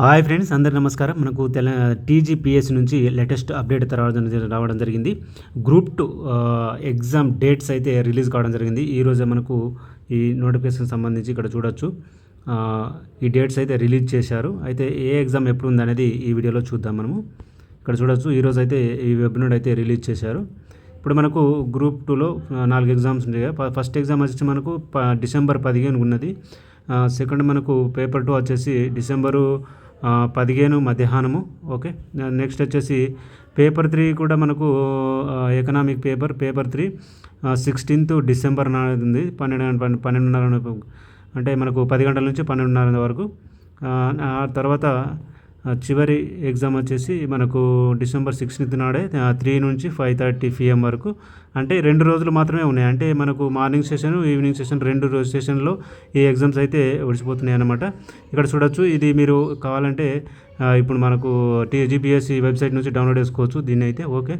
Hi friends అందరి నమస్కారం. మనకు తెల టీజీపీఎస్ నుంచి లేటెస్ట్ అప్డేట్ రావడం రావడం జరిగింది. గ్రూప్ టూ ఎగ్జామ్ డేట్స్ అయితే రిలీజ్ కావడం జరిగింది. ఈరోజే మనకు ఈ నోటిఫికేషన్ సంబంధించి ఇక్కడ చూడొచ్చు. ఈ డేట్స్ అయితే రిలీజ్ చేశారు. అయితే ఏ ఎగ్జామ్ ఎప్పుడు ఉందనేది ఈ వీడియోలో చూద్దాం మనము. ఇక్కడ చూడొచ్చు. ఈరోజు అయితే ఈ వెబినార్ అయితే రిలీజ్ చేశారు. ఇప్పుడు మనకు గ్రూప్ టూలో నాలుగు ఎగ్జామ్స్ ఉంటాయి కదా. ఫస్ట్ ఎగ్జామ్ వచ్చి మనకు ప డిసెంబర్ పదిహేను ఉన్నది. సెకండ్ మనకు పేపర్ టూ వచ్చేసి డిసెంబరు పదిహేను మధ్యాహ్నము ఓకే నెక్స్ట్ వచ్చేసి పేపర్ త్రీ కూడా మనకు economic paper paper three sixteenth December నాడు ఉంది పన్నెండు పన్నెండు- పన్నెండున్నర అంటే మనకు పది గంటల నుంచి పన్నెండున్నర వరకు ఆ, తర్వాత చివరి ఎగ్జామ్ వచ్చేసి మనకు డిసెంబర్ సిక్స్టీన్త్ నాడే త్రీ నుంచి ఫైవ్ థర్టీ పిఎం వరకు. అంటే రెండు రోజులు మాత్రమే ఉన్నాయి. అంటే మనకు మార్నింగ్ సెషన్ ఈవినింగ్ సెషన్ రెండు రోజు సెషన్లో ఈ ఎగ్జామ్స్ అయితే ఒడిచిపోతున్నాయి అన్నమాట. ఇక్కడ చూడొచ్చు ఇది మీరు కావాలంటే ఇప్పుడు మనకు టీజీపీఎస్సీ వెబ్సైట్ నుంచి డౌన్లోడ్ చేసుకోవచ్చు. దీన్ని అయితే ఓకే.